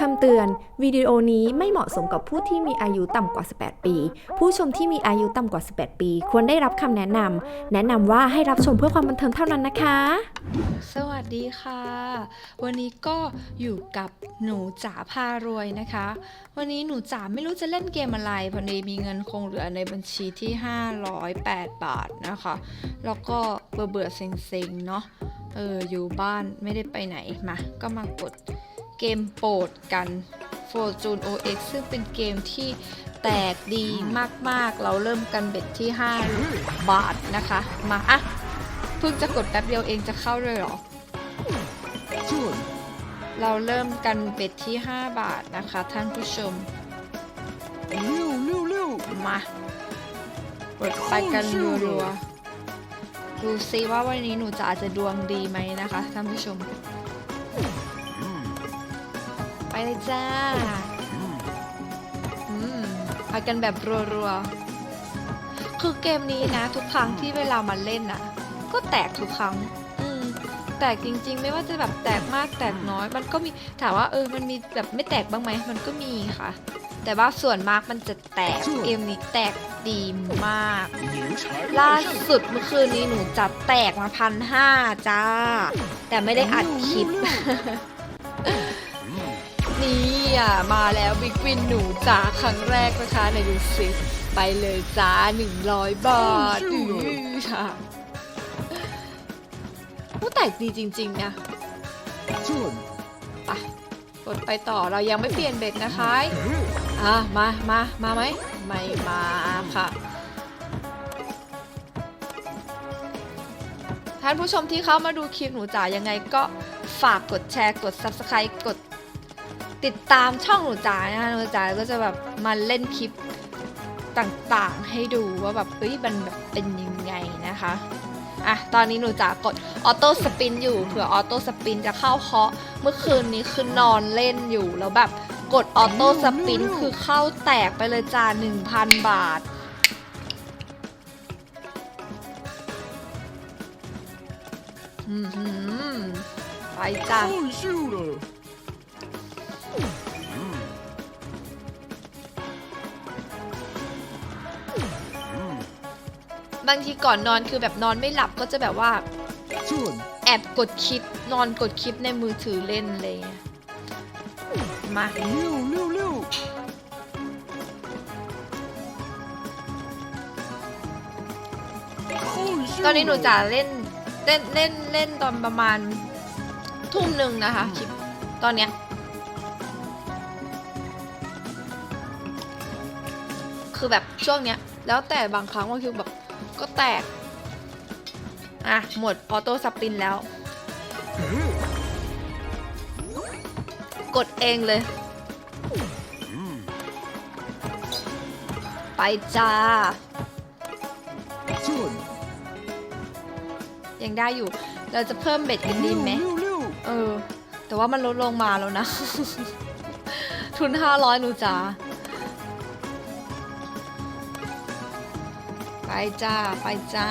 คำเตือน วิดีโอนี้ไม่เหมาะสมกับผู้ที่มีอายุต่ำกว่า 18 ปี ผู้ชมที่มีอายุต่ำกว่า 18 ปี ควรได้รับคำแนะนำแนะนำว่าให้รับชมเพื่อความบันเทิงเท่านั้นนะคะ สวัสดีค่ะ วันนี้ก็อยู่กับหนูจ๋าพารวยนะคะ วันนี้หนูจ๋าไม่รู้จะเล่นเกมอะไรพอดีมีเงินคงเหลือในบัญชีที่ 508 บาทนะคะ แล้วก็เบื่อเบื่อเซ็งๆเนาะเอออยู่บ้านไม่ได้ไปไหนมาก็มากด เกมโปรดกัน Fortune OX ซึ่งเป็นเกมที่แตกดีมากๆ เราเริ่มกันเบ็ดที่ 5 บาทนะคะ มาอะเพิ่งจะกดแป๊บเดียวเองจะเข้าเลยเหรอ เราเริ่มกันเบ็ดที่ 5 บาทนะคะท่านผู้ชมมากดไปกันรัวๆดูซิว่าวันนี้หนูจะอาจจะดวงดีไหมนะคะท่านผู้ชมไป เลยจ้าอืมไปกันแบบรัวๆ คือเกมนี้นะ ทุกครั้งที่เวลามาเล่นอะ ก็แตกทุกครั้ง อืม แตกจริง ๆ ไม่ว่าจะแบบแตกมากแตกน้อย มันก็มีถามว่าเออ มันมีแบบไม่แตกบ้างไหมมันก็มีค่ะ แต่ว่าส่วนมากมันจะแตกเกมนี้แตกดีมาก ล่าสุดเมื่อคืนนี้หนูจัดแตกมาพันห้าจ้า แต่ไม่ได้อัดคลิป นี่อะมาแล้วบิ๊กวินหนูจ๋าครั้งแรกนะคะในดูสิไปเลยจ้า100บาทอือค่ะผู้แตกดีจริง ๆ นะไปกดไปต่อเรายังไม่เปลี่ยนเบ็ดนะคะอะมามามาไหมไม่มาค่ะท่านผู้ชมที่เข้ามาดูคลิปหนูจ๋ายังไงก็ฝากกดแชร์กด Subscribe กด ติดตามช่องหนูจ๋านะคะหนูจ๋าก็จะแบบมาเล่นคลิปต่างๆ ให้ดูว่าแบบเอ้ยมันแบบเป็นยังไงนะคะอะตอนนี้หนูจ๋ากดออโต้สปินอยู่เผื่อออโต้สปินจะเข้าเคาะเมื่อคืนนี้คือนอนเล่นอยู่แล้วแบบกดออโต้สปินคือเข้าแตกไปเลยจ้า1,000 บาทอือหือไปจ้า บางทีก่อนนอนคือแบบนอนไม่หลับก็จะแบบว่า แอบกดคลิปนอนกดคลิปในมือถือเล่นอะไรเลยมาตอนนี้หนูจะเล่นเล่นเล่นเล่นตอนประมาณทุ่มหนึ่งนะคะคลิปตอนเนี้ยคือแบบช่วงเนี้ย แล้วแต่บางครั้งบางทีแบบ ก็แตก อะ หมดออโต้สปินแล้ว กดเองเลย ไปจ้า ยังได้อยู่ เราจะเพิ่มเบ็ดกันดีไหม เออ แต่ว่ามันลดลงมาแล้วนะ ทุน500หนูจ๋า ไปจ้า ไปจ้า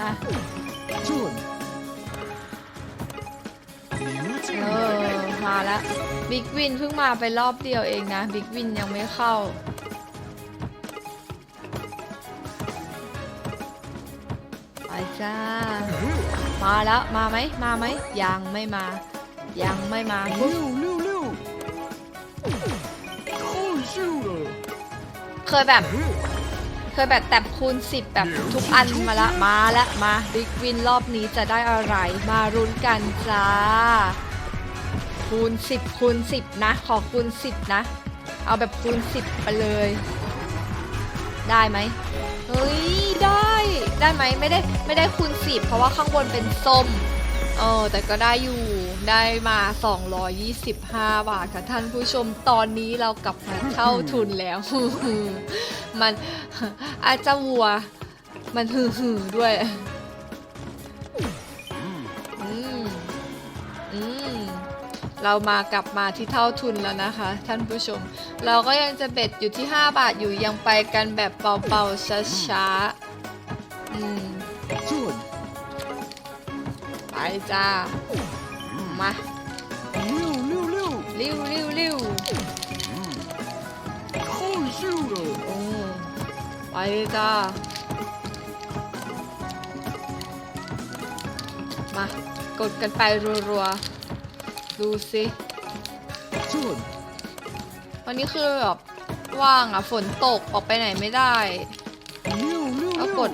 อะเออ มาแล้วบิ๊กวินเพิ่งมาไปรอบเดียวเองนะ บิ๊กวินยังไม่เข้า ไปจ้า มาแล้ว มาไหม มาไหม ยังไม่มา ยังไม่มาปุ๊บเคยแบบ เคยแบบแตบคูณ10แบบทุกอันมาละมาแล้วมาบิ๊กวินรอบนี้จะได้อะไร มารุ้นกันจ้า คูณ10คูณ10นะ ขอคูณ10นะ เอาแบบคูณ10ไปเลย ได้ไหมเฮ้ยได้ได้ไหมไม่ได้ไม่ได้คูณ10เพราะว่าข้างบนเป็นส้มเออแต่ก็ได้อยู่ ได้มา 225 บาทค่ะท่านผู้ชมตอนนี้เรากลับมาเข้าทุนแล้ว มันอาจจะวัว มันหือหือด้วยอืมอืมเรามากลับมาที่เท่าทุนแล้วนะคะ ท่านผู้ชม เราก็ยังจะเบ็ดอยู่ที่ 5 บาทอยู่ยังไปกันแบบเบาๆช้าๆอืม，ไปจ้า มาลิ้วลิ้วลิ้วลิ้วลิ้วลิ้วโอ้เลยโอ้ไปเลยจ้ามา กดกันไปรัวๆ ดูสิชุดวันนี้คือแบบว่างอะ ฝนตกออกไปไหนไม่ได้ก็กด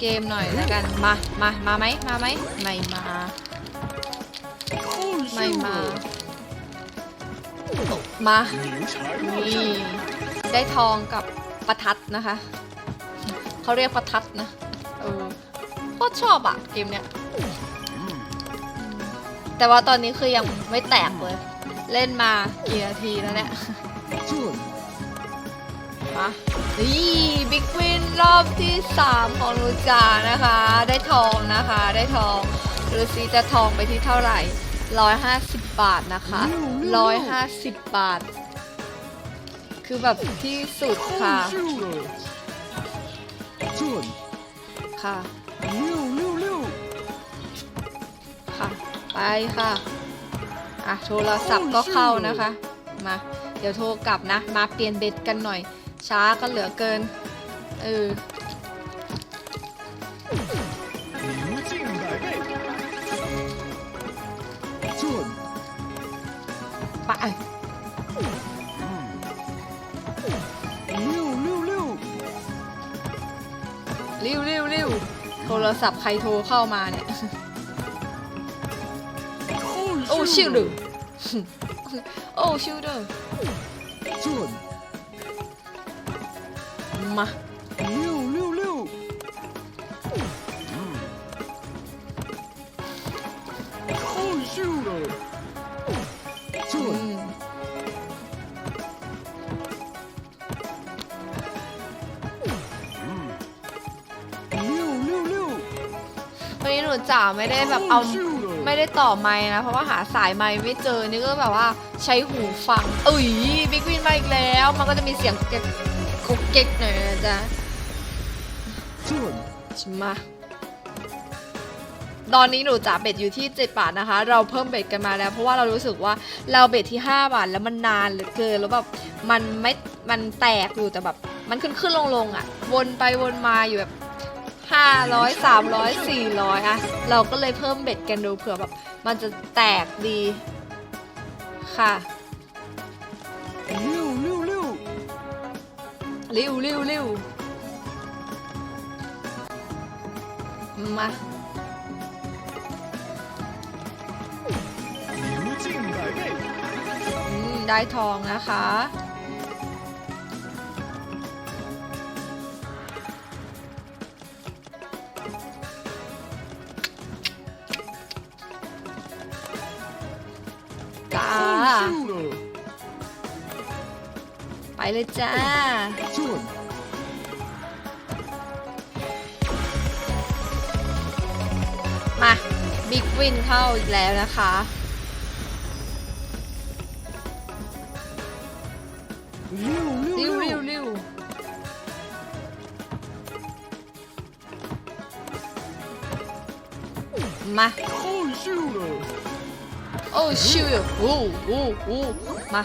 เกมหน่อยแล้วกัน มา มา มาไหม มาไหม ไม่มา ไม่มา มา นี่ ได้ทองกับประทัดนะคะ เขาเรียกประทัดนะ เออโคตรชอบอะเกมเนี้ย แต่ว่าตอนนี้คือยังไม่แตกเลย เล่นมากี่นาทีแล้วเนี่ยมานี่บิ๊กวินรอบที่ 3 ของลูจานะคะ ได้ทองนะคะ ได้ทองดูซิจะทองไปที่เท่าไหร่ 150 บาทนะคะ150 บาท คือแบบที่สุดค่ะค่ะค่ะ ไปค่ะ อะ โทรศัพท์ก็เข้านะคะ มา เดี๋ยวโทรกลับนะ มาเปลี่ยนเบ็ดกันหน่อย ช้าก็เหลือเกิน เออ ทรศัพท์ใครโทรเข้ามาเนี่ยโอ้ชิลเดอร์โอ้ชิลเดอร์มา หนูจ๋าไม่ได้แบบเอาไม่ได้ต่อไม้นะ เพราะว่าหาสายไม้ไม่เจอนี่ก็แบบว่าใช้หูฟังเอ้ยบิ๊กวินมาอีกแล้ว มันก็จะมีเสียงเก๊กกุ๊กเก๊กหน่อยนะจ๊ะชิมาตอนนี้หนูจ่าเบ็ดอยู่ที่ 7 บาทนะคะ เราเพิ่มเบ็ดกันมาแล้ว เพราะว่าเรารู้สึกว่าเราเบ็ดที่ 5 บาทแล้วมันนานเหลือเกินแล้วแบบมันไม่มันแตกอยู่แต่แบบ มันขึ้นขึ้นลงลงอะ วนไปวนมาอยู่แบบ ห้าร้อยสามร้อยสี่ร้อยอะเราก็เลยเพิ่มเบ็ดกันดูเผื่อแบบมันจะแตกดีค่ะลิ้วลิ้วลิ้วลิ้วลิ้วลิ้วมาได้ทองนะคะ ไปเลยจ้า มาบิ๊กวินเข้าอีกแล้วนะคะ ริ้วริ้วริ้วมาโอ้ชิวโอ้โอ้โอ้มา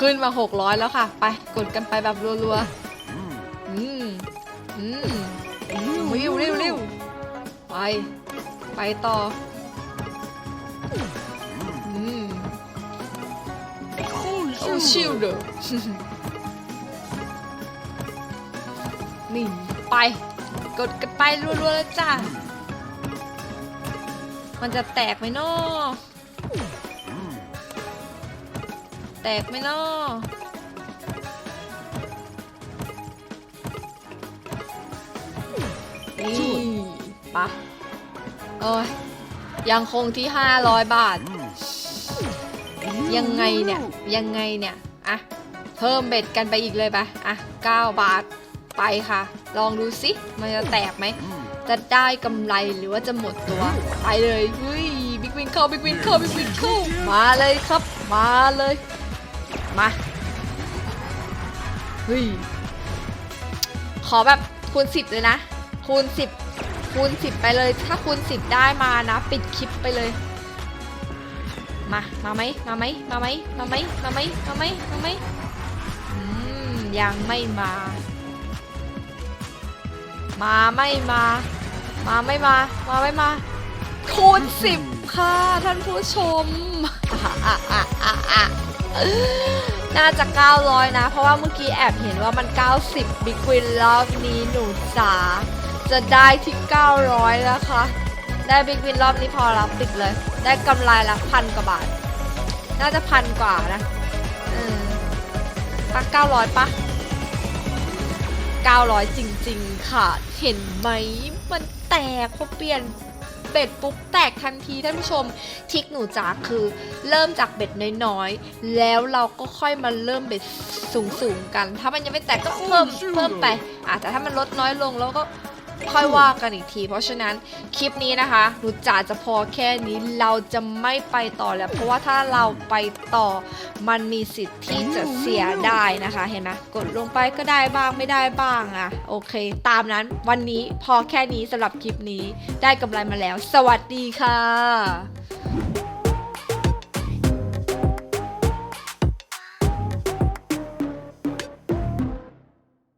ขึ้นมา 600 แล้วค่ะ ไปกดกันไปแบบรัวๆเร็วเร็วเร็วไป ไปต่อโอ้ชิวเด้อนี่ไป กดกันไปรัวๆแล้วจ้ามันจะแตกไหมเนาะ แตกไหมเนาะนี่ปะเอ้ยยังคงที่ 500 บาท ยังไงเนี่ย ยังไงเนี่ย อะ เพิ่มเบ็ดกันไปอีกเลยปะอะ 9 บาทไปค่ะ ลองดูสิ มันจะแตกไหม จะได้กำไรหรือว่าจะหมดตัว ไปเลย เฮ้ย บิ๊กวินเข้า บิ๊กวินเข้า บิ๊กวินเข้า มาเลยครับ มาเลย มา เฮ้ย ขอแบบคูณ10เลยนะ คูณ10คูณ10ไปเลย ถ้าคูณ10ได้มานะ ปิดคลิปไปเลย มา มาไหมมาไหมมาไหมมาไหมมาไหมมาไหมมาไหมอืมยังไม่มา มาไม่มา มาไม่มา มาไม่มาคูณ10ค่ะท่านผู้ชมอะอะอะอะ น่าจะ 900 นะ เพราะว่าเมื่อกี้แอบเห็นว่ามัน 90 บิ๊กวินรอบนี้หนูจ๋าจะได้ที่ 900แล้วค่ะได้บิ๊กวินรอบนี้พอรับปิดเลย ได้กำไรละพันกว่าบาท น่าจะพันกว่านะเออปัก900ปะ900 จริง ๆ ค่ะ เห็นไหม มันแตกเพอเปลี่ยน เบ็ดปุ๊บแตกทันทีท่านผู้ชมทิกหนูจ๋าคือเริ่มจากเบ็ดน้อยๆ แล้วเราก็ค่อยมาเริ่มเบ็ดสูงๆกัน ถ้ามันยังไม่แตกก็เพิ่มเพิ่มไปอาจจะแต่ถ้ามันลดน้อยลงแล้วก็ ค่อยว่ากันอีกที เพราะฉะนั้นคลิปนี้นะคะหนูจ๋าจะพอแค่นี้เราจะไม่ไปต่อแล้ว เพราะว่าถ้าเราไปต่อมันมีสิทธิ์ที่จะเสียได้นะคะ เห็นไหมกดลงไปก็ได้บ้างไม่ได้บ้างอะโอเค ตามนั้นวันนี้พอแค่นี้สำหรับคลิปนี้ได้กำไรมาแล้ว สวัสดีค่ะ